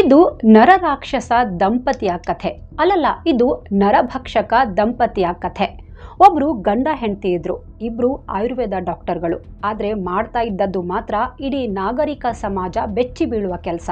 ಇದು ನರರಾಕ್ಷಸ ದಂಪತಿಯ ಕಥೆ. ಅಲ್ಲಲ್ಲ, ಇದು ನರಭಕ್ಷಕ ದಂಪತಿಯ ಕಥೆ. ಒಬ್ರು ಗಂಡ ಹೆಂಡತಿ ಇದ್ರು, ಇಬ್ರು ಆಯುರ್ವೇದ ಡಾಕ್ಟರ್ಗಳು. ಆದರೆ ಮಾಡ್ತಾ ಇದ್ದದ್ದು ಮಾತ್ರ ಇಡೀ ನಾಗರಿಕ ಸಮಾಜ ಬೆಚ್ಚಿ ಬೀಳುವ ಕೆಲಸ.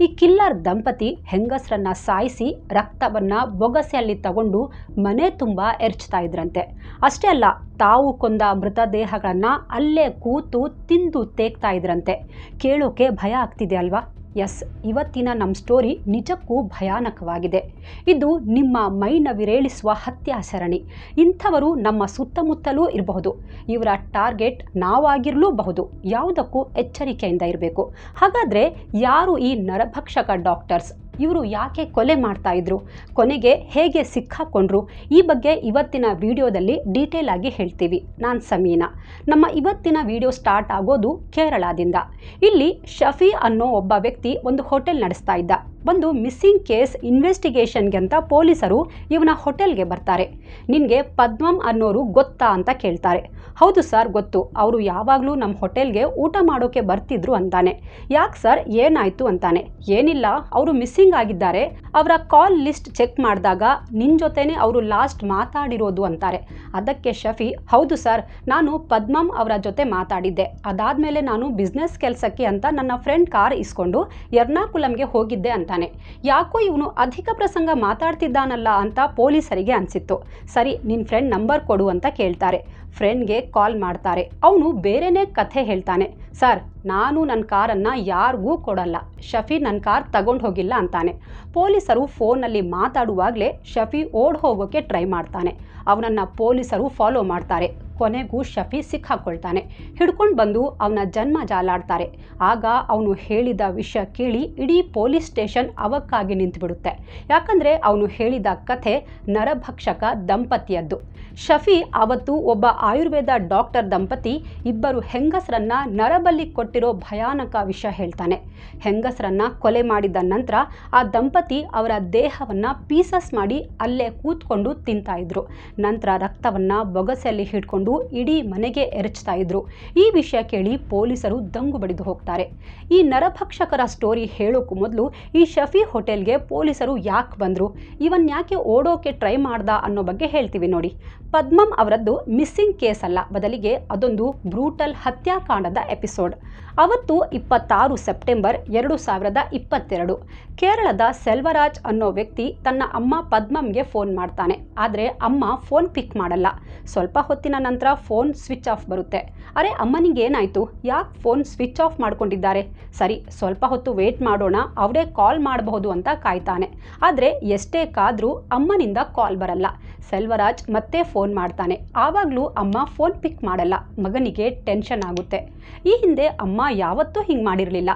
ಈ ಕಿಲ್ಲರ್ ದಂಪತಿ ಹೆಂಗಸರನ್ನ ಸಾಯಿಸಿ ರಕ್ತವನ್ನ ಬೊಗಸೆಯಲ್ಲಿ ತಗೊಂಡು ಮನೆ ತುಂಬ ಎರಚ್ತಾ ಇದ್ರಂತೆ. ಅಷ್ಟೇ ಅಲ್ಲ, ತಾವು ಕೊಂದ ಮೃತದೇಹಗಳನ್ನ ಅಲ್ಲೇ ಕೂತು ತಿಂದು ತೇಗ್ತಾ ಇದ್ರಂತೆ. ಕೇಳೋಕೆ ಭಯ ಆಗ್ತಿದೆ ಅಲ್ವಾ? ಎಸ್, ಇವತ್ತಿನ ನಮ್ಮ ಸ್ಟೋರಿ ನಿಜಕ್ಕೂ ಭಯಾನಕವಾಗಿದೆ. ಇದು ನಿಮ್ಮ ಮೈನ ವಿರೇಳಿಸುವ ಹತ್ಯಾಸರಣಿ. ಇಂಥವರು ನಮ್ಮ ಸುತ್ತಮುತ್ತಲೂ ಇರಬಹುದು. ಇವರ ಟಾರ್ಗೆಟ್ ನಾವಾಗಿರಲೂಬಹುದು. ಯಾವುದಕ್ಕೂ ಎಚ್ಚರಿಕೆಯಿಂದ ಇರಬೇಕು. ಹಾಗಾದರೆ ಯಾರು ಈ ನರಭಕ್ಷಕ ಡಾಕ್ಟರ್ಸ್ ಇವರು ಯಾಕೆ ಕೊಲೆ ಮಾಡ್ತಾ ಇದ್ರು? ಕೊನೆಗೆ ಹೇಗೆ ಸಿಕ್ಕಾಕೊಂಡ್ರು? ಈ ಬಗ್ಗೆ ಇವತ್ತಿನ ವಿಡಿಯೋದಲ್ಲಿ ಡೀಟೇಲ್ ಆಗಿ ಹೇಳ್ತೀವಿ. ನಾನು ಸಮೀನಾ. ನಮ್ಮ ಇವತ್ತಿನ ವಿಡಿಯೋ ಸ್ಟಾರ್ಟ್ ಆಗೋದು ಕೇರಳದಿಂದ. ಇಲ್ಲಿ ಶಫಿ ಅನ್ನೋ ಒಬ್ಬ ವ್ಯಕ್ತಿ ಒಂದು ಹೋಟೆಲ್ ನಡೆಸ್ತಾ ಇದ್ದ. ಒಂದು ಮಿಸ್ಸಿಂಗ್ ಕೇಸ್ ಇನ್ವೆಸ್ಟಿಗೇಷನ್ಗೆ ಅಂತ ಪೊಲೀಸರು ಇವನ ಹೋಟೆಲ್ಗೆ ಬರ್ತಾರೆ. ನಿನಗೆ ಪದ್ಮಂ ಅನ್ನೋರು ಗೊತ್ತಾ ಅಂತ ಕೇಳ್ತಾರೆ. ಹೌದು ಸರ್, ಗೊತ್ತು. ಅವರು ಯಾವಾಗಲೂ ನಮ್ಮ ಹೋಟೆಲ್ಗೆ ಊಟ ಮಾಡೋಕೆ ಬರ್ತಿದ್ರು ಅಂತಾನೆ. ಯಾಕೆ ಸರ್, ಏನಾಯಿತು ಅಂತಾನೆ. ಏನಿಲ್ಲ, ಅವರು ಮಿಸ್ಸಿಂಗ್ ಆಗಿದ್ದಾರೆ. ಅವರ ಕಾಲ್ ಲಿಸ್ಟ್ ಚೆಕ್ ಮಾಡಿದಾಗ ನಿನ್ನ ಜೊತೆನೇ ಅವರು ಲಾಸ್ಟ್ ಮಾತಾಡಿರೋದು ಅಂತಾರೆ. ಅದಕ್ಕೆ ಶಫಿ, ಹೌದು ಸರ್, ನಾನು ಪದ್ಮಂ ಅವರ ಜೊತೆ ಮಾತಾಡಿದ್ದೆ. ಅದಾದಮೇಲೆ ನಾನು ಬಿಸ್ನೆಸ್ ಕೆಲಸಕ್ಕೆ ಅಂತ ನನ್ನ ಫ್ರೆಂಡ್ ಕಾರ್ ಇಸ್ಕೊಂಡು ಎರ್ನಾಕುಲಂಗೆ ಹೋಗಿದ್ದೆ ಅಂತಾನೆ ಯಾಕೋ ಇವನು ಅಧಿಕ ಪ್ರಸಂಗ ಮಾತಾಡ್ತಿದ್ದಾನಲ್ಲ ಅಂತ ಪೊಲೀಸರಿಗೆ ಅನಿಸಿತ್ತು. ಸರಿ ನಿನ್ನ ಫ್ರೆಂಡ್ ನಂಬರ್ ಕೊಡು ಅಂತ ಕೇಳ್ತಾರೆ. ಫ್ರೆಂಡ್ಗೆ ಕಾಲ್ ಮಾಡ್ತಾರೆ. ಅವನು ಬೇರೆನೇ ಕಥೆ ಹೇಳ್ತಾನೆ. ಸರ್, ನಾನು ನನ್ನ ಕಾರನ್ನು ಯಾರಿಗೂ ಕೊಡಲ್ಲ. ಶಫಿ ನನ್ನ ಕಾರ್ ತಗೊಂಡು ಹೋಗಿಲ್ಲ ಅಂತಾನೆ. ಪೊಲೀಸರು ಫೋನಲ್ಲಿ ಮಾತಾಡುವಾಗಲೇ ಶಫಿ ಓಡ್ ಹೋಗೋಕ್ಕೆ ಟ್ರೈ ಮಾಡ್ತಾನೆ. ಅವನನ್ನು ಪೊಲೀಸರು ಫಾಲೋ ಮಾಡ್ತಾರೆ. ಕೊನೆಗೂ ಶಫಿ ಸಿಕ್ಕಾಕೊಳ್ತಾನೆ. ಹಿಡ್ಕೊಂಡು ಬಂದು ಅವನ ಜನ್ಮ ಜಾಲಾಡ್ತಾರೆ. ಆಗ ಅವನು ಹೇಳಿದ ವಿಷಯ ಕೇಳಿ ಇಡೀ ಪೊಲೀಸ್ ಸ್ಟೇಷನ್ ಅವಕ್ಕಾಗಿ ನಿಂತುಬಿಡುತ್ತೆ. ಯಾಕಂದರೆ ಅವನು ಹೇಳಿದ ಕಥೆ ನರಭಕ್ಷಕ ದಂಪತಿಯದ್ದು. ಶಫಿ ಅವತ್ತು ಒಬ್ಬ ಆಯುರ್ವೇದ ಡಾಕ್ಟರ್ ದಂಪತಿ ಇಬ್ಬರು ಹೆಂಗಸರನ್ನ ನರಬಲ್ಲಿ ಕೊಟ್ಟಿರೋ ಭಯಾನಕ ವಿಷಯ ಹೇಳ್ತಾನೆ. ಹೆಂಗಸರನ್ನ ಕೊಲೆ ಮಾಡಿದ ನಂತರ ಆ ದಂಪತಿ ಅವರ ದೇಹವನ್ನು ಪೀಸಸ್ ಮಾಡಿ ಅಲ್ಲೇ ಕೂತ್ಕೊಂಡು ತಿಂತಾ ಇದ್ರು. ನಂತರ ರಕ್ತವನ್ನ ಬೊಗಸೆಯಲ್ಲಿ ಹಿಡ್ಕೊಂಡು ಇಡೀ ಮನೆಗೆ ಎರಚ್ತಾ ಇದ್ರು. ಈ ವಿಷಯ ಕೇಳಿ ಪೊಲೀಸರು ದಂಗು ಬಡಿದು ಹೋಗ್ತಾರೆ. ಈ ನರಭಕ್ಷಕರ ಸ್ಟೋರಿ ಹೇಳೋಕ್ಕೂ ಮೊದಲು ಈ ಶಫಿ ಹೋಟೆಲ್ಗೆ ಪೊಲೀಸರು ಯಾಕೆ ಬಂದರು? ಇವನ್ ಯಾಕೆ ಓಡೋಕೆ ಟ್ರೈ ಮಾಡ್ದ ಅನ್ನೋ ಬಗ್ಗೆ ಹೇಳ್ತೀವಿ ನೋಡಿ. ಪದ್ಮಂ ಅವರದ್ದು ಮಿಸ್ಸಿಂಗ್ ಕೇಸ್ ಅಲ್ಲ. ಬದಲಿಗೆ ಅದೊಂದು ಬ್ರೂಟಲ್ ಹತ್ಯಾಕಾಂಡದ ಎಪಿಸೋಡ್. ಅವತ್ತು ಇಪ್ಪತ್ತಾರು ಸೆಪ್ಟೆಂಬರ್ ಎರಡು ಸಾವಿರದ ಇಪ್ಪತ್ತೆರಡು. ಕೇರಳದ ಸೆಲ್ವರಾಜ್ ಅನ್ನೋ ವ್ಯಕ್ತಿ ತನ್ನ ಅಮ್ಮ ಪದ್ಮಂಗೆ ಫೋನ್ ಮಾಡ್ತಾನೆ. ಆದರೆ ಅಮ್ಮ ಫೋನ್ ಪಿಕ್ ಮಾಡಲ್ಲ. ಸ್ವಲ್ಪ ಹೊತ್ತಿನ ನಂತರ ಫೋನ್ ಸ್ವಿಚ್ ಆಫ್ ಬರುತ್ತೆ. ಅರೆ, ಅಮ್ಮನಿಗೆ ಏನಾಯಿತು? ಯಾಕೆ ಫೋನ್ ಸ್ವಿಚ್ ಆಫ್ ಮಾಡ್ಕೊಂಡಿದ್ದಾರೆ? ಸರಿ, ಸ್ವಲ್ಪ ಹೊತ್ತು ವೇಟ್ ಮಾಡೋಣ. ಅವರೇ ಕಾಲ್ ಮಾಡಬಹುದು ಅಂತ ಕಾಯ್ತಾನೆ. ಆದರೆ ಎಷ್ಟೇ ಕಾದ್ರೂ ಅಮ್ಮನಿಂದ ಕಾಲ್ ಬರಲ್ಲ. ಸೆಲ್ವರಾಜ್ ಮತ್ತೆ ಫೋನ್ ಮಾಡ್ತಾನೆ. ಆವಾಗಲೂ ಅಮ್ಮ ಫೋನ್ ಪಿಕ್ ಮಾಡಲ್ಲ. ಮಗನಿಗೆ ಟೆನ್ಷನ್ ಆಗುತ್ತೆ. ಈ ಹಿಂದೆ ಅಮ್ಮ ಯಾವತ್ತೂ ಹಿಂಗೆ ಮಾಡಿರಲಿಲ್ಲ.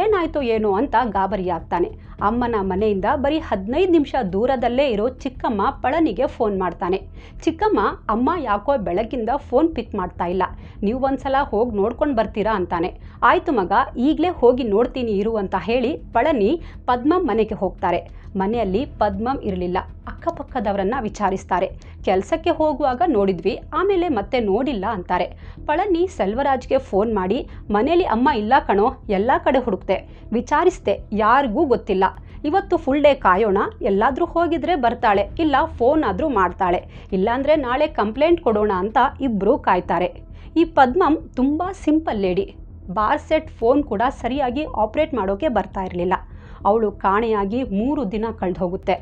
ಏನಾಯ್ತೋ ಏನೋ ಅಂತ ಗಾಬರಿ ಆಗ್ತಾನೆ. ಅಮ್ಮನ ಮನೆಯಿಂದ ಬರೀ ಹದಿನೈದು ನಿಮಿಷ ದೂರದಲ್ಲೇ ಇರೋ ಚಿಕ್ಕಮ್ಮ ಪಳನಿಗೆ ಫೋನ್ ಮಾಡ್ತಾನೆ. ಚಿಕ್ಕಮ್ಮ, ಅಮ್ಮ ಯಾಕೋ ಬೆಳಗ್ಗಿಂದ ಫೋನ್ ಪಿಕ್ ಮಾಡ್ತಾ ಇಲ್ಲ. ನೀವು ಒಂದ್ಸಲ ಹೋಗಿ ನೋಡ್ಕೊಂಡು ಬರ್ತೀರಾ? ಅಂತಾನೆ. ಆಯ್ತು ಮಗ, ಈಗಲೇ ಹೋಗಿ ನೋಡ್ತೀನಿ ಇರು ಅಂತ ಹೇಳಿ ಪಳನಿ ಪದ್ಮಂ ಮನೆಗೆ ಹೋಗ್ತಾರೆ. ಮನೆಯಲ್ಲಿ ಪದ್ಮಂ ಇರಲಿಲ್ಲ. ಅಕ್ಕಪಕ್ಕದವರನ್ನ ವಿಚಾರಿಸ್ತಾರೆ. ಕೆಲಸಕ್ಕೆ ಹೋಗುವಾಗ ನೋಡಿದ್ವಿ, ಆಮೇಲೆ ಮತ್ತೆ ನೋಡಿಲ್ಲ ಅಂತಾರೆ. ಪಳನಿ ಸೆಲ್ವರಾಜ್ಗೆ ಫೋನ್ ಮಾಡಿ, ಮನೆಯಲ್ಲಿ ಅಮ್ಮ ಇಲ್ಲ ಕಣೋ, ಎಲ್ಲ ಕಡೆ ಹುಡುಕ್ತೆ ವಿಚಾರಿಸ್ತೆ ಯಾರಿಗೂ ಗೊತ್ತಿಲ್ಲ. ಇವತ್ತು ಫುಲ್ ಡೇ ಕಾಯೋಣ. ಎಲ್ಲಾದರೂ ಹೋಗಿದ್ರೆ ಬರ್ತಾಳೆ. ಇಲ್ಲ ಫೋನ್ ಆದರೂ ಮಾಡ್ತಾಳೆ. ಇಲ್ಲಾಂದರೆ ನಾಳೆ ಕಂಪ್ಲೇಂಟ್ ಕೊಡೋಣ ಅಂತ ಇಬ್ಬರೂ ಕಾಯ್ತಾರೆ. ಈ ಪದ್ಮಂ ತುಂಬ simple lady bar set phone ಕೂಡ ಸರಿಯಾಗಿ ಆಪ್ರೇಟ್ ಮಾಡೋಕೆ ಬರ್ತಾ ಇರಲಿಲ್ಲ. ಅವಳು ಕಾಣೆಯಾಗಿ ಮೂರು ದಿನ ಕಳೆದು ಹೋಗುತ್ತೆ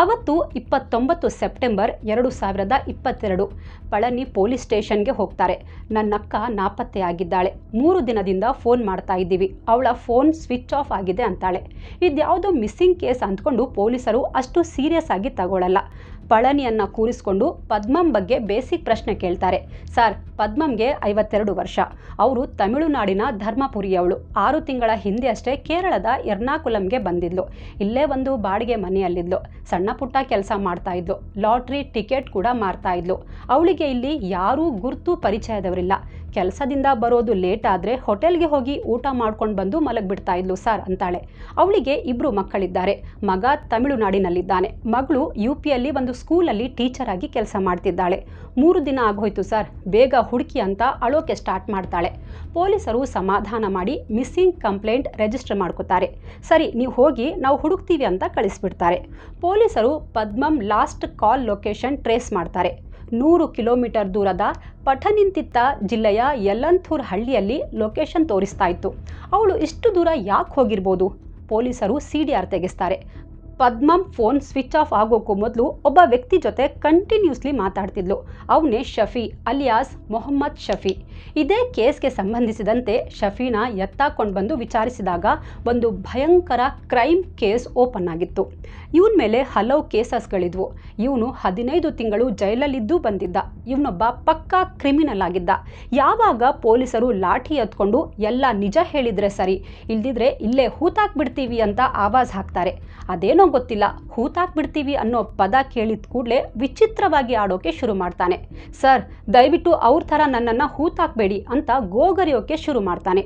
ಅವತ್ತು ಇಪ್ಪತ್ತೊಂಬತ್ತು ಸೆಪ್ಟೆಂಬರ್ ಎರಡು ಸಾವಿರದ ಇಪ್ಪತ್ತೆರಡು. ಪಳನಿ ಪೊಲೀಸ್ ಸ್ಟೇಷನ್ಗೆ ಹೋಗ್ತಾರೆ. ನನ್ನಕ್ಕ ನಾಪತ್ತೆಯಾಗಿದ್ದಾಳೆ. ಮೂರು ದಿನದಿಂದ ಫೋನ್ ಮಾಡ್ತಾ ಇದ್ದೀವಿ. ಅವಳ ಫೋನ್ ಸ್ವಿಚ್ ಆಫ್ ಆಗಿದೆ ಅಂತಾಳೆ. ಇದ್ಯಾವುದೋ ಮಿಸ್ಸಿಂಗ್ ಕೇಸ್ ಅಂದ್ಕೊಂಡು ಪೊಲೀಸರು ಅಷ್ಟು ಸೀರಿಯಸ್ ಆಗಿ ತಗೊಳ್ಳಲ್ಲ ಪಳನಿಯನ್ನು ಕೂರಿಸ್ಕೊಂಡು ಪದ್ಮಂ ಬಗ್ಗೆ ಬೇಸಿಕ್ ಪ್ರಶ್ನೆ ಕೇಳ್ತಾರೆ. ಸರ್, ಪದ್ಮಂಗೆ ಐವತ್ತೆರಡು ವರ್ಷ. ಅವರು ತಮಿಳುನಾಡಿನ ಧರ್ಮಪುರಿಯವಳು. ಆರು ತಿಂಗಳ ಹಿಂದೆ ಅಷ್ಟೇ ಕೇರಳದ ಎರ್ನಾಕುಲಂಗೆ ಬಂದಿದ್ಲು. ಇಲ್ಲೇ ಒಂದು ಬಾಡಿಗೆ ಮನೆಯಲ್ಲಿದ್ಲು. ಸಣ್ಣ ಪುಟ್ಟ ಕೆಲಸ ಮಾಡ್ತಾ ಇದ್ಲು. ಲಾಟ್ರಿ ಟಿಕೆಟ್ ಕೂಡ ಮಾರ್ತಾ ಇದ್ಲು. ಅವಳಿಗೆ ಇಲ್ಲಿ ಯಾರೂ ಗುರ್ತು ಪರಿಚಯದವರಿಲ್ಲ. ಕೆಲಸದಿಂದ ಬರೋದು ಲೇಟ್ ಆದರೆ ಹೋಟೆಲ್ಗೆ ಹೋಗಿ ಊಟ ಮಾಡ್ಕೊಂಡು ಬಂದು ಮಲಗಿಬಿಡ್ತಾ ಇದ್ಲು ಸರ್ ಅಂತಾಳೆ. ಅವಳಿಗೆ ಇಬ್ಬರು ಮಕ್ಕಳಿದ್ದಾರೆ. ಮಗ ತಮಿಳುನಾಡಿನಲ್ಲಿದ್ದಾನೆ. ಮಗಳು ಯು ಪಿಯಲ್ಲಿ ಒಂದು ಸ್ಕೂಲಲ್ಲಿ ಟೀಚರ್ ಆಗಿ ಕೆಲಸ ಮಾಡ್ತಿದ್ದಾಳೆ. ಮೂರು ದಿನ ಆಗೋಯ್ತು ಸರ್. ಬೇಗ ಹುಡುಕಿ ಅಂತ ಅಳೋಕೆ ಸ್ಟಾರ್ಟ್ ಮಾಡ್ತಾಳೆ. ಪೊಲೀಸರು ಸಮಾಧಾನ ಮಾಡಿ ಮಿಸ್ಸಿಂಗ್ ಕಂಪ್ಲೇಂಟ್ ರಿಜಿಸ್ಟರ್ ಮಾಡ್ಕೋತಾರೆ. ಸರಿ, ನೀವು ಹೋಗಿ ನಾವು ಹುಡುಕ್ತೀವಿ ಅಂತ ಕಳಿಸ್ಬಿಡ್ತಾರೆ. ಪೊಲೀಸರು ಪದ್ಮಂ ಲಾಸ್ಟ್ ಕಾಲ್ ಲೊಕೇಶನ್ ಟ್ರೇಸ್ ಮಾಡ್ತಾರೆ. ನೂರು ಕಿಲೋಮೀಟರ್ ದೂರದ ಪಠನಿಂತಿತ್ತ ಜಿಲ್ಲೆಯ ಯಲ್ಲಂಥೂರ್ ಹಳ್ಳಿಯಲ್ಲಿ ಲೊಕೇಶನ್ ತೋರಿಸ್ತಾ ಇತ್ತು. ಅವಳು ಇಷ್ಟು ದೂರ ಯಾಕೆ ಹೋಗಿರ್ಬೋದು? ಪೊಲೀಸರು ಸಿ ಡಿ ಆರ್ ತೆಗೆಸ್ತಾರೆ ಪದ್ಮಂ ಫೋನ್ ಸ್ವಿಚ್ ಆಫ್ ಆಗೋಕ್ಕೂ ಮೊದಲು ಒಬ್ಬ ವ್ಯಕ್ತಿ ಜೊತೆ ಕಂಟಿನ್ಯೂಸ್ಲಿ ಮಾತಾಡ್ತಿದ್ಲು. ಅವನೇ ಶಫಿ, ಅಲಿಯಾಸ್ ಮೊಹಮ್ಮದ್ ಶಫಿ. ಇದೇ ಕೇಸ್ಗೆ ಸಂಬಂಧಿಸಿದಂತೆ ಶಫೀನ ಎತ್ತಾಕೊಂಡು ಬಂದು ವಿಚಾರಿಸಿದಾಗ ಒಂದು ಭಯಂಕರ ಕ್ರೈಮ್ ಕೇಸ್ ಓಪನ್ ಆಗಿತ್ತು. ಇವನ ಮೇಲೆ ಹಲವು ಕೇಸಸ್ಗಳಿದ್ವು. ಇವನು ಹದಿನೈದು ತಿಂಗಳು ಜೈಲಲ್ಲಿದ್ದು ಬಂದಿದ್ದ. ಇವನೊಬ್ಬ ಪಕ್ಕಾ ಕ್ರಿಮಿನಲ್ ಆಗಿದ್ದ. ಯಾವಾಗ ಪೊಲೀಸರು ಲಾಠಿ ಎತ್ಕೊಂಡು ಎಲ್ಲ ನಿಜ ಹೇಳಿದ್ರೆ ಸರಿ, ಇಲ್ದಿದ್ರೆ ಇಲ್ಲೇ ಹೂತಾಕ್ಬಿಡ್ತೀವಿ ಅಂತ ಆವಾಜ್ ಹಾಕ್ತಾರೆ. ಅದೇನೋ ಗೊತ್ತಿಲ್ಲ. ಹೂತಾಕ್ಬಿಡ್ತೀವಿ ಅನ್ನೋ ಪದ ಕೇಳಿದ ಕೂಡಲೇ ವಿಚಿತ್ರವಾಗಿ ಆಡೋಕೆ ಶುರು ಮಾಡ್ತಾನೆ. ಸರ್, ದಯವಿಟ್ಟು ಅವ್ರ ಥರ ನನ್ನನ್ನು ಹೂತಾಕ್ಬೇಡಿ ಅಂತ ಗೋಗರಿಯೋಕೆ ಶುರು ಮಾಡ್ತಾನೆ.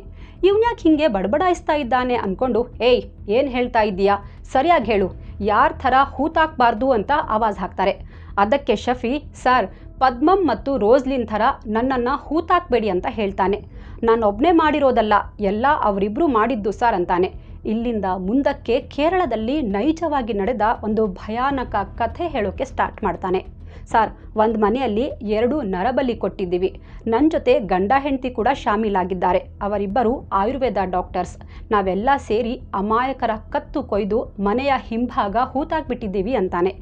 ಇವ್ನ್ಯಾಕೆ ಹಿಂಗೆ ಬಡಬಡಾಯಿಸ್ತಾ ಇದ್ದಾನೆ? ಅಂದ್ಕೊಂಡು ಏಯ್, ಏನು ಹೇಳ್ತಾ ಇದ್ದೀಯಾ? ಸರಿಯಾಗಿ ಹೇಳು. ಯಾರ ಥರ ಹೂತಾಕ್ಬಾರ್ದು ಅಂತ ಆವಾಜ್ ಹಾಕ್ತಾರೆ. ಅದಕ್ಕೆ ಶಫಿ, ಸರ್, ಪದ್ಮಂ ಮತ್ತು ರೋಜ್ಲಿನ್ ಥರ ನನ್ನನ್ನು ಹೂತಾಕ್ಬೇಡಿ ಅಂತ ಹೇಳ್ತಾನೆ. ನಾನೊಬ್ಬನೇ ಮಾಡಿರೋದಲ್ಲ, ಎಲ್ಲ ಅವರಿಬ್ಬರು ಮಾಡಿದ್ದು ಸರ್ ಅಂತಾನೆ. ಇಲ್ಲಿಂದ ಮುಂದಕ್ಕೆ ಕೇರಳದಲ್ಲಿ ನೈಜವಾಗಿ ನಡೆದ ಒಂದು ಭಯಾನಕ ಕಥೆ ಹೇಳೋಕ್ಕೆ ಸ್ಟಾರ್ಟ್ ಮಾಡ್ತಾನೆ. ಸರ್, ಒಂದು ಮನೆಯಲ್ಲಿ ಎರಡು ನರಬಲಿ ಕೊಟ್ಟಿದ್ದೀವಿ. ನನ್ನ ಜೊತೆ ಗಂಡ ಹೆಂಡತಿ ಕೂಡ ಶಾಮೀಲಾಗಿದ್ದಾರೆ. ಅವರಿಬ್ಬರು ಆಯುರ್ವೇದ ಡಾಕ್ಟರ್ಸ್. ನಾವೆಲ್ಲ ಸೇರಿ ಅಮಾಯಕರ ಕತ್ತು ಕೊಯ್ದು ಮನೆಯ ಹಿಂಭಾಗ ಹೂತಾಕ್ಬಿಟ್ಟಿದ್ದೀವಿ ಅಂತಾನೆ.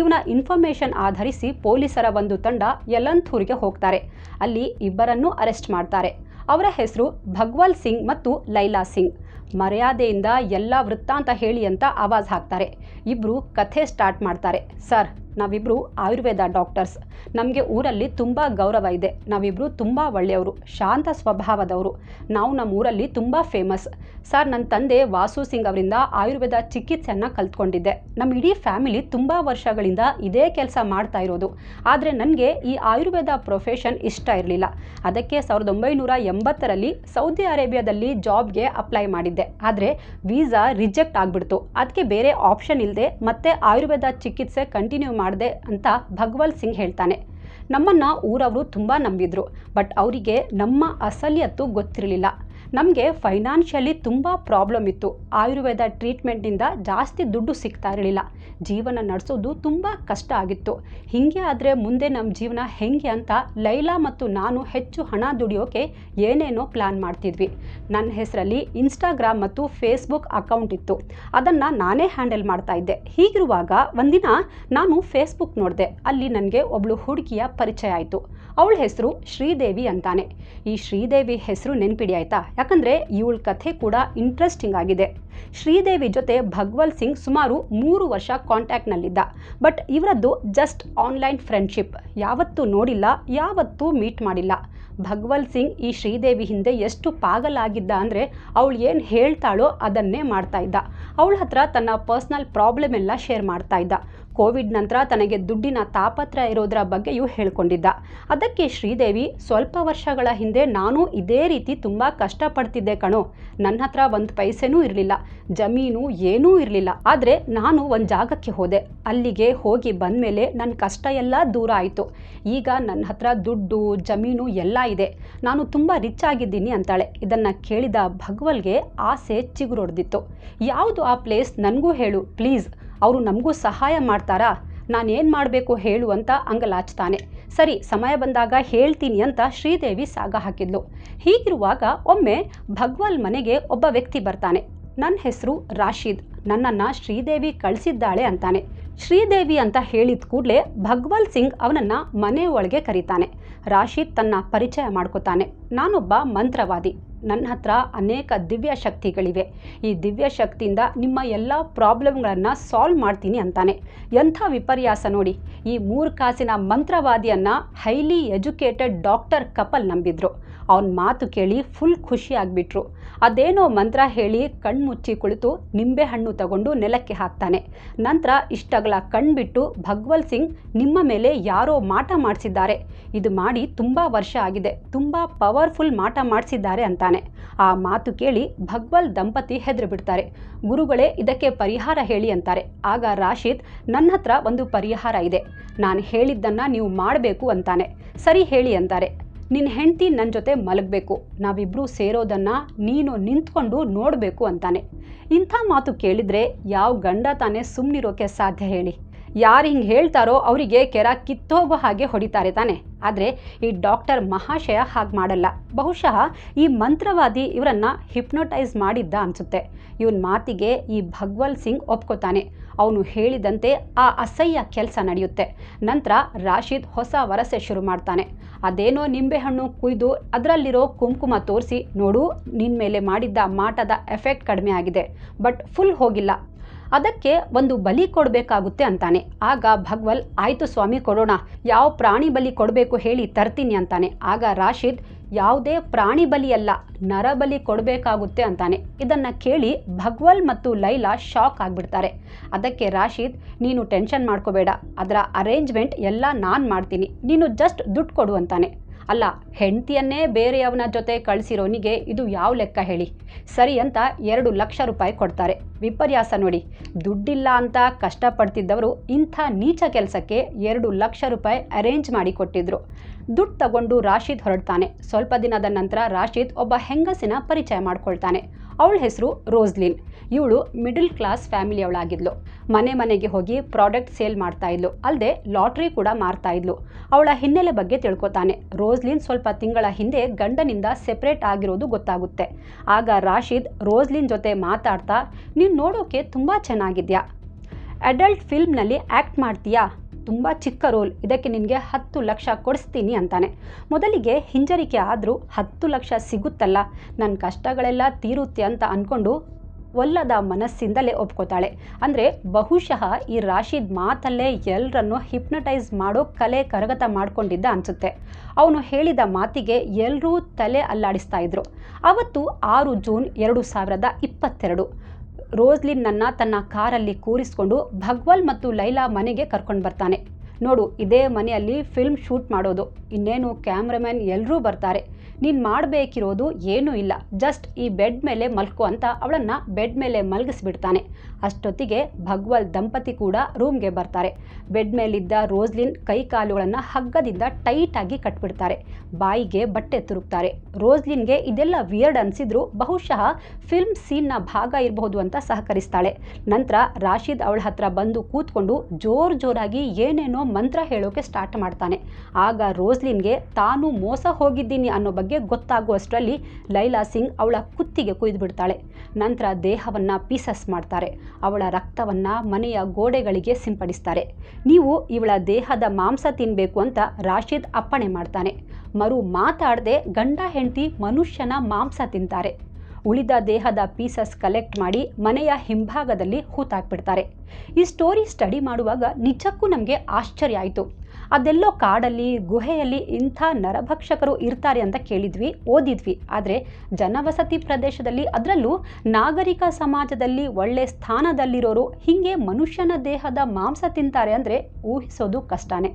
ಇವನ ಇನ್ಫಾರ್ಮೇಷನ್ ಆಧರಿಸಿ ಪೊಲೀಸರ ಒಂದು ತಂಡ ಯಲಂಥೂರಿಗೆ ಹೋಗ್ತಾರೆ. ಅಲ್ಲಿ ಇಬ್ಬರನ್ನೂ ಅರೆಸ್ಟ್ ಮಾಡ್ತಾರೆ. ಅವರ ಹೆಸರು ಭಗ್ವಾಲ್ ಸಿಂಗ್ ಮತ್ತು ಲೈಲಾ ಸಿಂಗ್. ಮರ್ಯಾದೆಯಿಂದ ಎಲ್ಲ ವೃತ್ತಾಂತ ಹೇಳಿ ಅಂತ ಆವಾಜ್ ಹಾಕ್ತಾರೆ. ಇಬ್ಬರು ಕಥೆ ಸ್ಟಾರ್ಟ್ ಮಾಡ್ತಾರೆ. ಸರ್ ನಾವಿಬ್ಬರು ಆಯುರ್ವೇದ ಡಾಕ್ಟರ್ಸ್. ನಮಗೆ ಊರಲ್ಲಿ ತುಂಬ ಗೌರವ ಇದೆ. ನಾವಿಬ್ಬರು ತುಂಬ ಒಳ್ಳೆಯವರು, ಶಾಂತ ಸ್ವಭಾವದವರು. ನಾವು ನಮ್ಮ ಊರಲ್ಲಿ ತುಂಬ ಫೇಮಸ್ ಸರ್ ನನ್ನ ತಂದೆ ವಾಸು ಸಿಂಗ್ ಅವರಿಂದ ಆಯುರ್ವೇದ ಚಿಕಿತ್ಸೆಯನ್ನು ಕಲ್ತ್ಕೊಂಡಿದ್ದೆ. ನಮ್ಮ ಇಡೀ ಫ್ಯಾಮಿಲಿ ತುಂಬ ವರ್ಷಗಳಿಂದ ಇದೇ ಕೆಲಸ ಮಾಡ್ತಾ ಇರೋದು. ಆದರೆ ನನಗೆ ಈ ಆಯುರ್ವೇದ ಪ್ರೊಫೆಷನ್ ಇಷ್ಟ ಇರಲಿಲ್ಲ. ಅದಕ್ಕೆ ಸಾವಿರದ ಒಂಬೈನೂರ ಎಂಬತ್ತರಲ್ಲಿ ಸೌದಿ ಅರೇಬಿಯಾದಲ್ಲಿ ಜಾಬ್ಗೆ ಅಪ್ಲೈ ಮಾಡಿದ್ದೆ. ಆದರೆ ವೀಸಾ ರಿಜೆಕ್ಟ್ ಆಗಿಬಿಡ್ತು. ಅದಕ್ಕೆ ಬೇರೆ ಆಪ್ಷನ್ ಇಲ್ಲದೆ ಮತ್ತೆ ಆಯುರ್ವೇದ ಚಿಕಿತ್ಸೆ ಕಂಟಿನ್ಯೂ ಮಾಡಿದೆ ಅಂತ ಭಗವಲ್ ಸಿಂಗ್ ಹೇಳ್ತಾನೆ. ನಮ್ಮನ್ನು ಊರವರು ತುಂಬ ನಂಬಿದ್ರು ಬಟ್ ಅವರಿಗೆ ನಮ್ಮ ಅಸಲಿಯತ್ತು ಗೊತ್ತಿರಲಿಲ್ಲ. ನಮಗೆ ಫೈನಾನ್ಷಿಯಲಿ ತುಂಬ ಪ್ರಾಬ್ಲಮ್ ಇತ್ತು. ಆಯುರ್ವೇದ ಟ್ರೀಟ್ಮೆಂಟ್ನಿಂದ ಜಾಸ್ತಿ ದುಡ್ಡು ಸಿಗ್ತಾ ಇರಲಿಲ್ಲ. ಜೀವನ ನಡೆಸೋದು ತುಂಬ ಕಷ್ಟ ಆಗಿತ್ತು. ಹೀಗೆ ಆದರೆ ಮುಂದೆ ನಮ್ಮ ಜೀವನ ಹೆಂಗೆ ಅಂತ ಲೈಲಾ ಮತ್ತು ನಾನು ಹೆಚ್ಚು ಹಣ ದುಡಿಯೋಕೆ ಏನೇನೋ ಪ್ಲ್ಯಾನ್ ಮಾಡ್ತಿದ್ವಿ. ನನ್ನ ಹೆಸರಲ್ಲಿ ಇನ್ಸ್ಟಾಗ್ರಾಮ್ ಮತ್ತು ಫೇಸ್ಬುಕ್ ಅಕೌಂಟ್ ಇತ್ತು. ಅದನ್ನು ನಾನೇ ಹ್ಯಾಂಡಲ್ ಮಾಡ್ತಾ ಇದ್ದೆ. ಹೀಗಿರುವಾಗ ಒಂದಿನ ನಾನು ಫೇಸ್ಬುಕ್ ನೋಡಿದೆ. ಅಲ್ಲಿ ನನಗೆ ಒಬ್ಳು ಹುಡುಗಿಯ ಪರಿಚಯ ಆಯಿತು. ಅವಳ ಹೆಸರು ಶ್ರೀದೇವಿ ಅಂತಾನೆ. ಈ ಶ್ರೀದೇವಿ ಹೆಸರು ನೆನಪಿಡಿ ಆಯ್ತಾ? ಯಾಕಂದರೆ ಇವಳ ಕಥೆ ಕೂಡ ಇಂಟ್ರೆಸ್ಟಿಂಗ್ ಆಗಿದೆ. ಶ್ರೀದೇವಿ ಜೊತೆ ಭಗ್ವಲ್ ಸಿಂಗ್ ಸುಮಾರು ಮೂರು ವರ್ಷ ಕಾಂಟ್ಯಾಕ್ಟ್ನಲ್ಲಿದ್ದ ಬಟ್ ಇವರದ್ದು ಜಸ್ಟ್ ಆನ್ಲೈನ್ ಫ್ರೆಂಡ್ಶಿಪ್ ಯಾವತ್ತೂ ನೋಡಿಲ್ಲ, ಯಾವತ್ತೂ ಮೀಟ್ ಮಾಡಿಲ್ಲ. ಭಗ್ವಲ್ ಸಿಂಗ್ ಈ ಶ್ರೀದೇವಿ ಹಿಂದೆ ಎಷ್ಟು ಪಾಗಲಾಗಿದ್ದ ಅಂದರೆ ಅವಳು ಏನು ಹೇಳ್ತಾಳೋ ಅದನ್ನೇ ಮಾಡ್ತಾ ಇದ್ದ. ಅವಳ ಹತ್ರ ತನ್ನ ಪರ್ಸ್ನಲ್ ಪ್ರಾಬ್ಲಮ್ ಎಲ್ಲ ಶೇರ್ ಮಾಡ್ತಾ ಇದ್ದ. ಕೋವಿಡ್ ನಂತರ ತನಗೆ ದುಡ್ಡಿನ ತಾಪತ್ರ ಇರೋದರ ಬಗ್ಗೆಯೂ ಹೇಳ್ಕೊಂಡಿದ್ದ. ಅದಕ್ಕೆ ಶ್ರೀದೇವಿ, ಸ್ವಲ್ಪ ವರ್ಷಗಳ ಹಿಂದೆ ನಾನು ಇದೇ ರೀತಿ ತುಂಬ ಕಷ್ಟಪಡ್ತಿದ್ದೆ ಕಣೋ. ನನ್ನ ಹತ್ರ ಒಂದು ಪೈಸೆನೂ ಇರಲಿಲ್ಲ, ಜಮೀನು ಏನೂ ಇರಲಿಲ್ಲ. ಆದರೆ ನಾನು ಒಂದು ಜಾಗಕ್ಕೆ ಹೋದೆ. ಅಲ್ಲಿಗೆ ಹೋಗಿ ಬಂದ ಮೇಲೆ ನನ್ನ ಕಷ್ಟ ಎಲ್ಲ ದೂರ ಆಯಿತು. ಈಗ ನನ್ನ ಹತ್ರ ದುಡ್ಡು, ಜಮೀನು ಎಲ್ಲ ಇದೆ. ನಾನು ತುಂಬ ರಿಚ್ ಆಗಿದ್ದೀನಿ ಅಂತಾಳೆ. ಇದನ್ನು ಕೇಳಿದ ಭಗವಲ್ಗೆ ಆಸೆ ಚಿಗುರೊಡ್ದಿತ್ತು. ಯಾವುದು ಆ ಪ್ಲೇಸ್ ನನಗೂ ಹೇಳು, ಪ್ಲೀಸ್. ಅವರು ನಮಗೂ ಸಹಾಯ ಮಾಡ್ತಾರಾ? ನಾನೇನು ಮಾಡಬೇಕು ಹೇಳು ಅಂತ ಅಂಗಲಾಚ್ತಾನೆ. ಸರಿ, ಸಮಯ ಬಂದಾಗ ಹೇಳ್ತೀನಿ ಅಂತ ಶ್ರೀದೇವಿ ಸಾಗ ಹಾಕಿದ್ಲು. ಹೀಗಿರುವಾಗ ಒಮ್ಮೆ ಭಗ್ವಲ್ ಮನೆಗೆ ಒಬ್ಬ ವ್ಯಕ್ತಿ ಬರ್ತಾನೆ. ನನ್ನ ಹೆಸರು ರಾಶೀದ್. ನನ್ನನ್ನು ಶ್ರೀದೇವಿ ಕಳಿಸಿದ್ದಾಳೆ ಅಂತಾನೆ. ಶ್ರೀದೇವಿ ಅಂತ ಹೇಳಿದ ಕೂಡಲೇ ಭಗ್ವಲ್ ಸಿಂಗ್ ಅವನನ್ನು ಮನೆ ಒಳಗೆ ಕರೀತಾನೆ. ರಾಶೀದ್ ತನ್ನ ಪರಿಚಯ ಮಾಡ್ಕೋತಾನೆ. ನಾನೊಬ್ಬ ಮಂತ್ರವಾದಿ. ನನ್ನ ಹತ್ರ ಅನೇಕ ದಿವ್ಯ ಶಕ್ತಿಗಳಿವೆ. ಈ ದಿವ್ಯ ಶಕ್ತಿಯಿಂದ ನಿಮ್ಮ ಎಲ್ಲ ಪ್ರಾಬ್ಲಮ್ಗಳನ್ನು ಸಾಲ್ವ್ ಮಾಡ್ತೀನಿ ಅಂತಾನೆ. ಎಂಥ ವಿಪರ್ಯಾಸ ನೋಡಿ. ಈ ಮೂರು ಕಾಸಿನ ಮಂತ್ರವಾದಿಯನ್ನು ಹೈಲಿ ಎಜುಕೇಟೆಡ್ ಡಾಕ್ಟರ್ ಕಪಲ್ ನಂಬಿದ್ರು. ಅವನ ಮಾತು ಕೇಳಿ ಫುಲ್ ಖುಷಿ ಆಗಿಬಿಟ್ರು. ಅದೇನೋ ಮಂತ್ರ ಹೇಳಿ ಕಣ್ಮುಚ್ಚಿ ಕುಳಿತು ನಿಂಬೆಹಣ್ಣು ತಗೊಂಡು ನೆಲಕ್ಕೆ ಹಾಕ್ತಾನೆ. ನಂತರ ಇಷ್ಟಗಲ ಕಣ್ಬಿಟ್ಟು ಭಗ್ವಲ್ ಸಿಂಗ್ ನಿಮ್ಮ ಮೇಲೆ ಯಾರೋ ಮಾಟ ಮಾಡಿಸಿದ್ದಾರೆ. ಇದು ಮಾಡಿ ತುಂಬ ವರ್ಷ ಆಗಿದೆ. ತುಂಬ ಪವರ್ಫುಲ್ ಮಾಟ ಮಾಡಿಸಿದ್ದಾರೆ ಅಂತಾನೆ. ಆ ಮಾತು ಕೇಳಿ ಭಗ್ವಲ್ ದಂಪತಿ ಹೆದರು ಬಿಡ್ತಾರೆ ಗುರುಗಳೇ, ಇದಕ್ಕೆ ಪರಿಹಾರ ಹೇಳಿ ಅಂತಾರೆ. ಆಗ ರಾಶಿದ್, ನನ್ನ ಹತ್ರ ಒಂದು ಪರಿಹಾರ ಇದೆ. ನಾನು ಹೇಳಿದ್ದನ್ನು ನೀವು ಮಾಡಬೇಕು ಅಂತಾನೆ. ಸರಿ ಹೇಳಿ ಅಂತಾರೆ. ನಿನ್ನ ಹೆಂಡತಿ ನನ್ನ ಜೊತೆ ಮಲಗಬೇಕು. ನಾವಿಬ್ಬರೂ ಸೇರೋದನ್ನು ನೀನು ನಿಂತ್ಕೊಂಡು ನೋಡಬೇಕು ಅಂತಾನೆ. ಇಂಥ ಮಾತು ಕೇಳಿದರೆ ಯಾವ ಗಂಡ ತಾನೇ ಸುಮ್ಮನಿರೋಕೆ ಸಾಧ್ಯ ಹೇಳಿ. ಯಾರು ಹಿಂಗೆ ಹೇಳ್ತಾರೋ ಅವರಿಗೆ ಕೆರ ಕಿತ್ತೋಗೋ ಹಾಗೆ ಹೊಡಿತಾರೆ ತಾನೆ. ಆದರೆ ಈ ಡಾಕ್ಟರ್ ಮಹಾಶಯ ಹಾಗೆ ಮಾಡಲ್ಲ. ಬಹುಶಃ ಈ ಮಂತ್ರವಾದಿ ಇವರನ್ನು ಹಿಪ್ನೋಟೈಸ್ ಮಾಡಿದ್ದ ಅನಿಸುತ್ತೆ. ಇವನ ಮಾತಿಗೆ ಈ ಭಗ್ವಲ್ ಸಿಂಗ್ ಒಪ್ಕೋತಾನೆ. ಅವನು ಹೇಳಿದಂತೆ ಆ ಅಸಹ್ಯ ಕೆಲಸ ನಡೆಯುತ್ತೆ. ನಂತರ ರಾಶಿದ್ ಹೊಸ ವರಸೆ ಶುರು ಮಾಡ್ತಾನೆ. ಅದೇನೋ ನಿಂಬೆಹಣ್ಣು ಕುಯ್ದು ಅದರಲ್ಲಿರೋ ಕುಂಕುಮ ತೋರಿಸಿ, ನೋಡು ನಿನ್ನ ಮೇಲೆ ಮಾಡಿದ್ದ ಮಾಟದ ಎಫೆಕ್ಟ್ ಕಡಿಮೆ ಆಗಿದೆ, ಬಟ್ ಫುಲ್ ಹೋಗಿಲ್ಲ. ಅದಕ್ಕೆ ಒಂದು ಬಲಿ ಕೊಡಬೇಕಾಗುತ್ತೆ ಅಂತಾನೆ. ಆಗ ಭಗ್ವಲ್, ಆಯಿತು ಸ್ವಾಮಿ, ಕೊಡೋಣ. ಯಾವ ಪ್ರಾಣಿ ಬಲಿ ಕೊಡಬೇಕು ಹೇಳಿ ತರ್ತೀನಿ ಅಂತಾನೆ. ಆಗ ರಾಶಿದ್ ಯಾವುದೇ ಪ್ರಾಣಿ ಬಲಿಯಲ್ಲ ನರಬಲಿ ಕೊಡಬೇಕಾಗುತ್ತೆ ಅಂತಾನೆ. ಇದನ್ನು ಕೇಳಿ ಭಗ್ವಲ್ ಮತ್ತು ಲೈಲಾ ಶಾಕ್ ಆಗಿಬಿಡ್ತಾರೆ. ಅದಕ್ಕೆ ರಾಶಿದ್, ನೀನು ಟೆನ್ಷನ್ ಮಾಡ್ಕೋಬೇಡ. ಅದರ ಅರೇಂಜ್ಮೆಂಟ್ ಎಲ್ಲ ನಾನು ಮಾಡ್ತೀನಿ. ನೀನು ಜಸ್ಟ್ ದುಡ್ಡು ಕೊಡು ಅಂತಾನೆ. ಅಲ್ಲ, ಹೆಂಡತಿಯನ್ನೇ ಬೇರೆಯವನ ಜೊತೆ ಕಳಿಸಿರೋನಿಗೆ ಇದು ಯಾವ ಲೆಕ್ಕ ಹೇಳಿ? ಸರಿ ಅಂತ ಎರಡು ಲಕ್ಷ ರೂಪಾಯಿ ಕೊಡ್ತಾರೆ. ವಿಪರ್ಯಾಸ ನೋಡಿ. ದುಡ್ಡಿಲ್ಲ ಅಂತ ಕಷ್ಟಪಡ್ತಿದ್ದವರು ಇಂಥ ನೀಚ ಕೆಲಸಕ್ಕೆ ಎರಡು ಲಕ್ಷ ರೂಪಾಯಿ ಅರೇಂಜ್ ಮಾಡಿ ಕೊಟ್ಟಿದ್ರು. ದುಡ್ಡು ತಗೊಂಡು ರಾಶಿದ್ ಹೊರಡ್ತಾನೆ. ಸ್ವಲ್ಪ ದಿನದ ನಂತರ ರಾಶೀದ್ ಒಬ್ಬ ಹೆಂಗಸಿನ ಪರಿಚಯ ಮಾಡ್ಕೊಳ್ತಾನೆ. ಅವಳ ಹೆಸರು ರೋಸ್ಲಿನ್. ಇವಳು ಮಿಡಲ್ ಕ್ಲಾಸ್ ಫ್ಯಾಮಿಲಿಯವಳಾಗಿದ್ಲು ಮನೆ ಮನೆಗೆ ಹೋಗಿ ಪ್ರಾಡಕ್ಟ್ ಸೇಲ್ ಮಾಡ್ತಾ ಇದ್ಲು. ಅಲ್ಲದೆ ಲಾಟ್ರಿ ಕೂಡ ಮಾರ್ತಾ ಇದ್ಲು. ಅವಳ ಹಿನ್ನೆಲೆ ಬಗ್ಗೆ ತಿಳ್ಕೊತಾನೆ. ರೋಸ್ಲಿನ್ ಸ್ವಲ್ಪ ತಿಂಗಳ ಹಿಂದೆ ಗಂಡನಿಂದ ಸೆಪ್ರೇಟ್ ಆಗಿರೋದು ಗೊತ್ತಾಗುತ್ತೆ. ಆಗ ರಾಶಿದ್ ರೋಸ್ಲಿನ್ ಜೊತೆ ಮಾತಾಡ್ತಾ, ನೀನು ನೋಡೋಕೆ ತುಂಬ ಚೆನ್ನಾಗಿದ್ಯಾ. ಅಡಲ್ಟ್ ಫಿಲ್ಮ್ನಲ್ಲಿ ಆ್ಯಕ್ಟ್ ಮಾಡ್ತೀಯಾ? ತುಂಬ ಚಿಕ್ಕ ರೋಲ್. ಇದಕ್ಕೆ ನಿನಗೆ ಹತ್ತು ಲಕ್ಷ ಕೊಡಿಸ್ತೀನಿ ಅಂತಾನೆ. ಮೊದಲಿಗೆ ಹಿಂಜರಿಕೆ ಆದರೂ ಹತ್ತು ಲಕ್ಷ ಸಿಗುತ್ತಲ್ಲ. ನನ್ನ ಕಷ್ಟಗಳೆಲ್ಲ ತೀರುತ್ತೆ ಅಂತ ಅಂದ್ಕೊಂಡು ಒಲ್ಲದ ಮನಸ್ಸಿಂದಲೇ ಒಪ್ಕೋತಾಳೆ. ಅಂದರೆ ಬಹುಶಃ ಈ ರಾಶಿದ್ ಮಾತಲ್ಲೇ ಎಲ್ಲರನ್ನು ಹಿಪ್ನಟೈಸ್ ಮಾಡೋ ಕಲೆ ಕರಗತ ಮಾಡಿಕೊಂಡಿದ್ದ ಅನಿಸುತ್ತೆ. ಅವನು ಹೇಳಿದ ಮಾತಿಗೆ ಎಲ್ಲರೂ ತಲೆ ಅಲ್ಲಾಡಿಸ್ತಾ ಇದ್ರು. ಅವತ್ತು ಆರು ಜೂನ್ ಎರಡು ಸಾವಿರದ ಇಪ್ಪತ್ತೆರಡು. ರೋಸ್ಲಿನ್ನನ್ನು ತನ್ನ ಕಾರಲ್ಲಿ ಕೂರಿಸ್ಕೊಂಡು ಭಗ್ವಲ್ ಮತ್ತು ಲೈಲಾ ಮನೆಗೆ ಕರ್ಕೊಂಡು ಬರ್ತಾನೆ. ನೋಡು, ಇದೇ ಮನೆಯಲ್ಲಿ ಫಿಲ್ಮ್ ಶೂಟ್ ಮಾಡೋದು. ಇನ್ನೇನು ಕ್ಯಾಮ್ರಾಮ್ಯಾನ್ ಎಲ್ಲರೂ ಬರ್ತಾರೆ. ನೀನು ಮಾಡಬೇಕಿರೋದು ಏನೂ ಇಲ್ಲ. ಜಸ್ಟ್ ಈ ಬೆಡ್ ಮೇಲೆ ಮಲ್ಕು ಅಂತ ಅವಳನ್ನು ಬೆಡ್ ಮೇಲೆ ಮಲಗಿಸ್ಬಿಡ್ತಾನೆ. ಅಷ್ಟೊತ್ತಿಗೆ ಭಗವಲ್ ದಂಪತಿ ಕೂಡ ರೂಮ್ಗೆ ಬರ್ತಾರೆ. ಬೆಡ್ ಮೇಲಿದ್ದ ರೋಸ್ಲಿನ್ ಕೈ ಕಾಲುಗಳನ್ನು ಹಗ್ಗದಿಂದ ಟೈಟಾಗಿ ಕಟ್ಬಿಡ್ತಾರೆ. ಬಾಯಿಗೆ ಬಟ್ಟೆ ತುರುಕ್ತಾರೆ. ರೋಸ್ಲಿನ್ಗೆ ಇದೆಲ್ಲ ವಿಯರ್ಡ್ ಅನಿಸಿದ್ರು ಬಹುಶಃ ಫಿಲ್ಮ್ ಸೀನ್ನ ಭಾಗ ಇರಬಹುದು ಅಂತ ಸಹಕರಿಸ್ತಾಳೆ. ನಂತರ ರಾಶಿದ್ ಅವಳ ಹತ್ರ ಬಂದು ಕೂತ್ಕೊಂಡು ಜೋರು ಜೋರಾಗಿ ಏನೇನೋ ಮಂತ್ರ ಹೇಳೋಕೆ ಸ್ಟಾರ್ಟ್ ಮಾಡ್ತಾನೆ. ಆಗ ರೋಸ್ಲಿನ್ಗೆ, ತಾನು ಮೋಸ ಹೋಗಿದ್ದೀನಿ ಅನ್ನೋ ಬಗ್ಗೆ ಗೊತ್ತಾಗುವಷ್ಟರಲ್ಲಿ ಲೈಲಾ ಸಿಂಗ್ ಅವಳ ಕುತ್ತಿಗೆ ಕುಯ್ದು ಬಿಡ್ತಾಳೆ ನಂತರ ದೇಹವನ್ನು ಪೀಸಸ್ ಮಾಡ್ತಾರೆ. ಅವಳ ರಕ್ತವನ್ನು ಮನೆಯ ಗೋಡೆಗಳಿಗೆ ಸಿಂಪಡಿಸ್ತಾರೆ. ನೀವು ಇವಳ ದೇಹದ ಮಾಂಸ ತಿನ್ನಬೇಕು ಅಂತ ರಾಶಿದ್ ಅಪ್ಪಣೆ ಮಾಡ್ತಾನೆ. ಮರು ಮಾತಾಡದೆ ಗಂಡ ಹೆಂಡತಿ ಮನುಷ್ಯನ ಮಾಂಸ ತಿಂತಾರೆ. ಉಳಿದ ದೇಹದ ಪೀಸಸ್ ಕಲೆಕ್ಟ್ ಮಾಡಿ ಮನೆಯ ಹಿಂಭಾಗದಲ್ಲಿ ಹೂತಾಕ್ಬಿಡ್ತಾರೆ. ಈ ಸ್ಟೋರಿ ಸ್ಟಡಿ ಮಾಡುವಾಗ ನಿಜಕ್ಕೂ ನಮಗೆ ಆಶ್ಚರ್ಯ ಆಯಿತು. ಅದೆಲ್ಲೋ ಕಾಡಲ್ಲಿ, ಗುಹೆಯಲ್ಲಿ ಇಂಥ ನರಭಕ್ಷಕರು ಇರ್ತಾರೆ ಅಂತ ಕೇಳಿದ್ವಿ, ಓದಿದ್ವಿ. ಆದರೆ ಜನವಸತಿ ಪ್ರದೇಶದಲ್ಲಿ ಅದರಲ್ಲೂ ನಾಗರಿಕ ಸಮಾಜದಲ್ಲಿ ಒಳ್ಳೆ ಸ್ಥಾನದಲ್ಲಿರೋರು ಹೀಗೆ ಮನುಷ್ಯನ ದೇಹದ ಮಾಂಸ ತಿಂತಾರೆ ಅಂದರೆ ಊಹಿಸೋದು ಕಷ್ಟನೇ.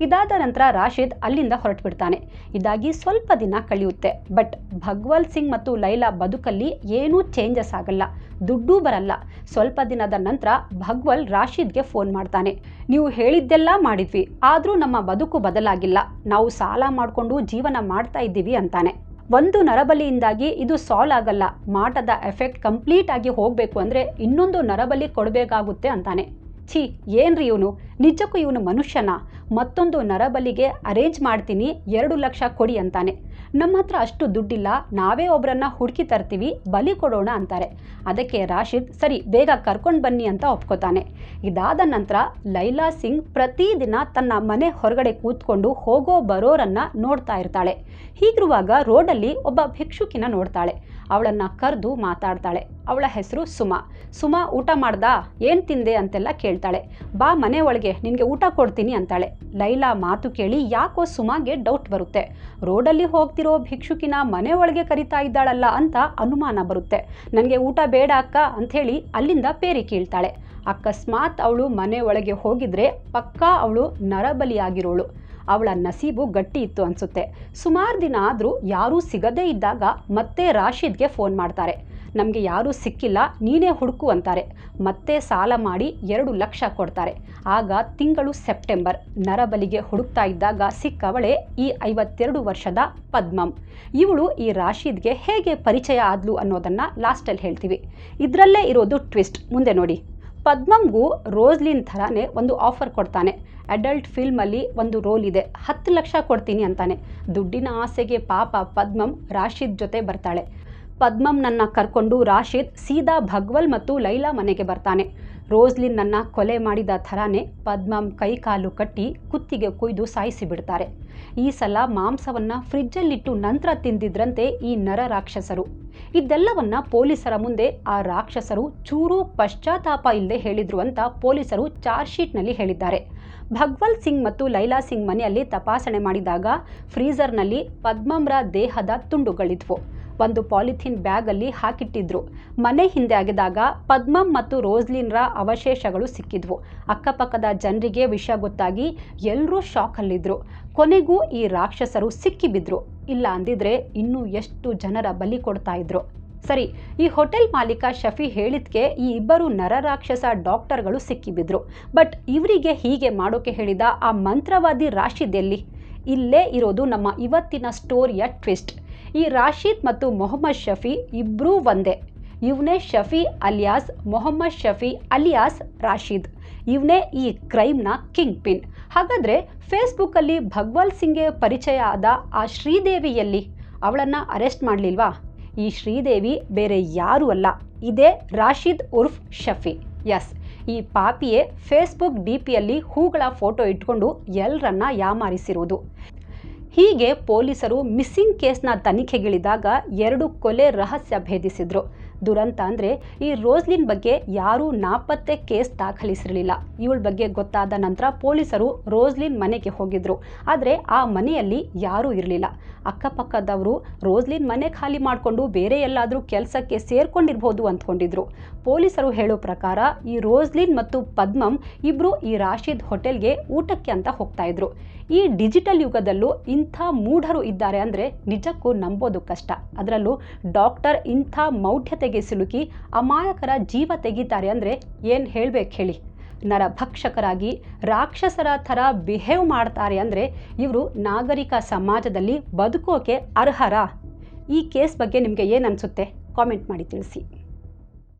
ಇದಾದ ನಂತರ ರಾಶಿದ್ ಅಲ್ಲಿಂದ ಹೊರಟುಬಿಡ್ತಾನೆ. ಇದಾಗಿ ಸ್ವಲ್ಪ ದಿನ ಕಳೆಯುತ್ತೆ. ಬಟ್ ಭಗ್ವಲ್ ಸಿಂಗ್ ಮತ್ತು ಲೈಲಾ ಬದುಕಲ್ಲಿ ಏನೂ ಚೇಂಜಸ್ ಆಗಲ್ಲ. ದುಡ್ಡೂ ಬರಲ್ಲ. ಸ್ವಲ್ಪ ದಿನದ ನಂತರ ಭಗ್ವಲ್ ರಾಶಿದ್ಗೆ ಫೋನ್ ಮಾಡ್ತಾನೆ. ನೀವು ಹೇಳಿದ್ದೆಲ್ಲ ಮಾಡಿದ್ವಿ, ಆದರೂ ನಮ್ಮ ಬದುಕು ಬದಲಾಗಿಲ್ಲ. ನಾವು ಸಾಲ ಮಾಡಿಕೊಂಡು ಜೀವನ ಮಾಡ್ತಾ ಇದ್ದೀವಿ ಅಂತಾನೆ. ಒಂದು ನರಬಲಿಯಿಂದಾಗಿ ಇದು ಸಾಲ್ವ್ ಆಗಲ್ಲ. ಮಾಟದ ಎಫೆಕ್ಟ್ ಕಂಪ್ಲೀಟ್ ಆಗಿ ಹೋಗಬೇಕು ಅಂದರೆ ಇನ್ನೊಂದು ನರಬಲಿ ಕೊಡಬೇಕಾಗುತ್ತೆ ಅಂತಾನೆ. ಛೀ, ಏನ್ರಿ ಇವನು? ನಿಜಕ್ಕೂ ಇವನು ಮನುಷ್ಯನ? ಮತ್ತೊಂದು ನರಬಲಿಗೆ ಅರೇಂಜ್ ಮಾಡ್ತೀನಿ, ಎರಡು ಲಕ್ಷ ಕೊಡಿ ಅಂತಾನೆ. ನಮ್ಮ ಹತ್ರ ಅಷ್ಟು ದುಡ್ಡಿಲ್ಲ, ನಾವೇ ಒಬ್ಬರನ್ನ ಹುಡುಕಿ ತರ್ತೀವಿ, ಬಲಿ ಕೊಡೋಣ ಅಂತಾರೆ. ಅದಕ್ಕೆ ರಾಶಿದ್, ಸರಿ, ಬೇಗ ಕರ್ಕೊಂಡು ಬನ್ನಿ ಅಂತ ಒಪ್ಕೋತಾನೆ. ಇದಾದ ನಂತರ ಲೈಲಾ ಸಿಂಗ್ ಪ್ರತಿದಿನ ತನ್ನ ಮನೆ ಹೊರಗಡೆ ಕೂತ್ಕೊಂಡು ಹೋಗೋ ಬರೋರನ್ನ ನೋಡ್ತಾ ಇರ್ತಾಳೆ. ಹೀಗಿರುವಾಗ ರೋಡಲ್ಲಿ ಒಬ್ಬ ಭಿಕ್ಷುಕಿನ ನೋಡ್ತಾಳೆ. ಅವಳನ್ನು ಕರೆದು ಮಾತಾಡ್ತಾಳೆ. ಅವಳ ಹೆಸರು ಸುಮಾ. ಸುಮಾ, ಊಟ ಮಾಡ್ದಾ? ಏನು ತಿಂದೆ? ಅಂತೆಲ್ಲ ಕೇಳ್ತಾಳೆ. ಬಾ ಮನೆ ಒಳಗೆ, ನಿನಗೆ ಊಟ ಕೊಡ್ತೀನಿ ಅಂತಾಳೆ. ಲೈಲಾ ಮಾತು ಕೇಳಿ ಯಾಕೋ ಸುಮಾಗೆ ಡೌಟ್ ಬರುತ್ತೆ. ರೋಡಲ್ಲಿ ಹೋಗ್ತಿರೋ ಭಿಕ್ಷುಕಿನ ಮನೆ ಒಳಗೆ ಕರಿತಾ ಇದ್ದಾಳಲ್ಲ ಅಂತ ಅನುಮಾನ ಬರುತ್ತೆ. ನನಗೆ ಊಟ ಬೇಡ ಅಕ್ಕ ಅಂಥೇಳಿ ಅಲ್ಲಿಂದ ಪೇರಿ ಕೇಳ್ತಾಳೆ. ಅಕಸ್ಮಾತ್ ಅವಳು ಮನೆ ಒಳಗೆ ಹೋಗಿದ್ರೆ ಪಕ್ಕಾ ಅವಳು ನರಬಲಿಯಾಗಿರೋಳು. ಅವಳ ನಸೀಬು ಗಟ್ಟಿ ಇತ್ತು ಅನಿಸುತ್ತೆ. ಸುಮಾರು ದಿನ ಆದರೂ ಯಾರೂ ಸಿಗದೇ ಇದ್ದಾಗ ಮತ್ತೆ ರಾಶಿದ್ಗೆ ಫೋನ್ ಮಾಡ್ತಾರೆ. ನಮಗೆ ಯಾರೂ ಸಿಕ್ಕಿಲ್ಲ, ನೀನೇ ಹುಡುಕು ಅಂತಾರೆ. ಮತ್ತೆ ಸಾಲ ಮಾಡಿ ಎರಡು ಲಕ್ಷ ಕೊಡ್ತಾರೆ. ಆಗ ತಿಂಗಳು ಸೆಪ್ಟೆಂಬರ್, ನರಬಲಿಗೆ ಹುಡುಕ್ತಾ ಇದ್ದಾಗ ಸಿಕ್ಕವಳೆ ಈ ಐವತ್ತೆರಡು ವರ್ಷದ ಪದ್ಮಂ. ಇವಳು ಈ ರಾಶೀದ್ಗೆ ಹೇಗೆ ಪರಿಚಯ ಆದ್ಲು ಅನ್ನೋದನ್ನು ಲಾಸ್ಟಲ್ಲಿ ಹೇಳ್ತೀವಿ. ಇದರಲ್ಲೇ ಇರೋದು ಟ್ವಿಸ್ಟ್. ಮುಂದೆ ನೋಡಿ. ಪದ್ಮಂಗೂ ರೋಸ್ಲಿನ್ ಥರನೇ ಒಂದು ಆಫರ್ ಕೊಡ್ತಾನೆ. ಅಡಲ್ಟ್ ಫಿಲ್ಮಲ್ಲಿ ಒಂದು ರೋಲ್ ಇದೆ. ಹತ್ತು ಲಕ್ಷ ಕೊಡ್ತೀನಿ ಅಂತಾನೆ. ದುಡ್ಡಿನ ಆಸೆಗೆ ಪಾಪ ಪದ್ಮಂ ರಾಶಿದ್ ಜೊತೆ ಬರ್ತಾಳೆ. ಪದ್ಮಂನನ್ನ ಕರ್ಕೊಂಡು ರಾಶಿದ್ ಸೀದಾ ಭಗ್ವಲ್ ಮತ್ತು ಲೈಲಾ ಮನೆಗೆ ಬರ್ತಾನೆ. ರೋಸ್ಲಿನ್ನನ್ನು ಕೊಲೆ ಮಾಡಿದ ಥರಾನೇ ಪದ್ಮಂ ಕೈಕಾಲು ಕಟ್ಟಿ ಕುತ್ತಿಗೆ ಕೊಯ್ದು ಸಾಯಿಸಿ ಬಿಡ್ತಾರೆ. ಈ ಸಲ ಮಾಂಸವನ್ನು ಫ್ರಿಜ್ಜಲ್ಲಿಟ್ಟು ನಂತರ ತಿಂದಿದ್ರಂತೆ ಈ ನರ ರಾಕ್ಷಸರು. ಇದೆಲ್ಲವನ್ನ ಪೊಲೀಸರ ಮುಂದೆ ಆ ರಾಕ್ಷಸರು ಚೂರು ಪಶ್ಚಾತ್ತಾಪ ಇಲ್ಲದೆ ಹೇಳಿದ್ರು ಅಂತ ಪೊಲೀಸರು ಚಾರ್ಜ್ ಶೀಟ್ನಲ್ಲಿ ಹೇಳಿದ್ದಾರೆ. ಭಗ್ವಲ್ ಸಿಂಗ್ ಮತ್ತು ಲೈಲಾ ಸಿಂಗ್ ಮನೆಯಲ್ಲಿ ತಪಾಸಣೆ ಮಾಡಿದಾಗ ಫ್ರೀಜರ್ನಲ್ಲಿ ಪದ್ಮಂರ ದೇಹದ ತುಂಡುಗಳಿದ್ವು. ಒಂದು ಪಾಲಿಥಿನ್ ಬ್ಯಾಗಲ್ಲಿ ಹಾಕಿಟ್ಟಿದ್ರು. ಮನೆ ಹಿಂದೆ ಅಗೆದಾಗ ಪದ್ಮಂ ಮತ್ತು ರೋಸ್ಲಿನ್ರ ಅವಶೇಷಗಳು ಸಿಕ್ಕಿದ್ವು. ಅಕ್ಕಪಕ್ಕದ ಜನರಿಗೆ ವಿಷಯ ಗೊತ್ತಾಗಿ ಎಲ್ಲರೂ ಶಾಕಲ್ಲಿದ್ದರು ಕೊನೆಗೂ ಈ ರಾಕ್ಷಸರು ಸಿಕ್ಕಿಬಿದ್ರು. ಇಲ್ಲ ಅಂದಿದ್ರೆ ಇನ್ನೂ ಎಷ್ಟು ಜನರ ಬಲಿ ಕೊಡ್ತಾ ಇದ್ರು. ಸರಿ, ಈ ಹೋಟೆಲ್ ಮಾಲೀಕ ಶಫಿ ಹೇಳಿದ್ಕೆ ಈ ಇಬ್ಬರು ನರರಾಕ್ಷಸ ಡಾಕ್ಟರ್ಗಳು ಸಿಕ್ಕಿಬಿದ್ರು. ಬಟ್ ಇವರಿಗೆ ಹೀಗೆ ಮಾಡೋಕೆ ಹೇಳಿದ ಆ ಮಂತ್ರವಾದಿ ರಾಶಿದೆಲ್ಲಿ ಇಲ್ಲೇ ಇರೋದು ನಮ್ಮ ಇವತ್ತಿನ ಸ್ಟೋರಿಯ ಟ್ವಿಸ್ಟ್. ಈ ರಾಶೀದ್ ಮತ್ತು ಮೊಹಮ್ಮದ್ ಶಫಿ ಇಬ್ಬರೂ ಒಂದೇ. ಇವನೇ ಶಫಿ ಅಲಿಯಾಸ್, ಮೊಹಮ್ಮದ್ ಶಫಿ ಅಲಿಯಾಸ್ ರಾಶೀದ್. ಇವನೇ ಈ ಕ್ರೈಮ್ನ ಕಿಂಗ್ ಪಿನ್. ಹಾಗಾದರೆ ಫೇಸ್ಬುಕ್ಕಲ್ಲಿ ಭಗ್ವಾಲ್ ಸಿಂಗ್ಗೆ ಪರಿಚಯ ಆದ ಆ ಶ್ರೀದೇವಿಯಲ್ಲಿ ಅವಳನ್ನು ಅರೆಸ್ಟ್ ಮಾಡಲಿಲ್ವಾ? ಈ ಶ್ರೀದೇವಿ ಬೇರೆ ಯಾರೂ ಅಲ್ಲ, ಇದೇ ರಾಶೀದ್ ಉರ್ಫ್ ಶಫಿ. ಎಸ್ ಈ ಪಾಪಿಯೇ ಫೇಸ್ಬುಕ್ ಡಿ ಪಿಯಲ್ಲಿ ಹೂಗಳ ಫೋಟೋ ಇಟ್ಕೊಂಡು ಎಲ್ಲರನ್ನ ಯಾಮಾರಿಸಿರುವುದು ಹೀಗೆ ಪೊಲೀಸರು ಮಿಸ್ಸಿಂಗ್ ಕೇಸ್ನ ತನಿಖೆಗಿಳಿದಾಗ ಎರಡು ಕೊಲೆ ರಹಸ್ಯ ಭೇದಿಸಿದ್ರು. ದುರಂತ ಅಂದರೆ ಈ ರೋಸ್ಲಿನ್ ಬಗ್ಗೆ ಯಾರೂ ನಾಪತ್ತೆ ಕೇಸ್ ದಾಖಲಿಸಿರಲಿಲ್ಲ. ಇವಳ ಬಗ್ಗೆ ಗೊತ್ತಾದ ನಂತರ ಪೊಲೀಸರು ರೋಸ್ಲಿನ್ ಮನೆಗೆ ಹೋಗಿದ್ರು. ಆದರೆ ಆ ಮನೆಯಲ್ಲಿ ಯಾರೂ ಇರಲಿಲ್ಲ. ಅಕ್ಕಪಕ್ಕದವರು ರೋಸ್ಲಿನ್ ಮನೆ ಖಾಲಿ ಮಾಡಿಕೊಂಡು ಬೇರೆ ಎಲ್ಲಾದರೂ ಕೆಲಸಕ್ಕೆ ಸೇರ್ಕೊಂಡಿರ್ಬೋದು ಅಂದ್ಕೊಂಡಿದ್ರು. ಪೊಲೀಸರು ಹೇಳೋ ಪ್ರಕಾರ ಈ ರೋಸ್ಲಿನ್ ಮತ್ತು ಪದ್ಮಂ ಇಬ್ಬರು ಈ ರಾಶಿದ್ ಹೋಟೆಲ್ಗೆ ಊಟಕ್ಕೆ ಅಂತ ಹೋಗ್ತಾ ಇದ್ರು. ಈ ಡಿಜಿಟಲ್ ಯುಗದಲ್ಲೂ ಇಂಥ ಮೂಢರು ಇದ್ದಾರೆ ಅಂದರೆ ನಿಜಕ್ಕೂ ನಂಬೋದು ಕಷ್ಟ. ಅದರಲ್ಲೂ ಡಾಕ್ಟರ್ ಇಂಥ ಮೌಢ್ಯತೆಗೆ ಸಿಲುಕಿ ಅಮಾಯಕರ ಜೀವ ತೆಗಿತಾರೆ ಅಂದರೆ ಏನು ಹೇಳಬೇಕು ಹೇಳಿ? ನರಭಕ್ಷಕರಾಗಿ ರಾಕ್ಷಸರ ಥರ ಬಿಹೇವ್ ಮಾಡ್ತಾರೆ ಅಂದರೆ ಇವರು ನಾಗರಿಕ ಸಮಾಜದಲ್ಲಿ ಬದುಕೋಕೆ ಅರ್ಹರಾ? ಈ ಕೇಸ್ ಬಗ್ಗೆ ನಿಮಗೆ ಏನು ಅನಿಸುತ್ತೆ? ಕಾಮೆಂಟ್ ಮಾಡಿ ತಿಳಿಸಿ.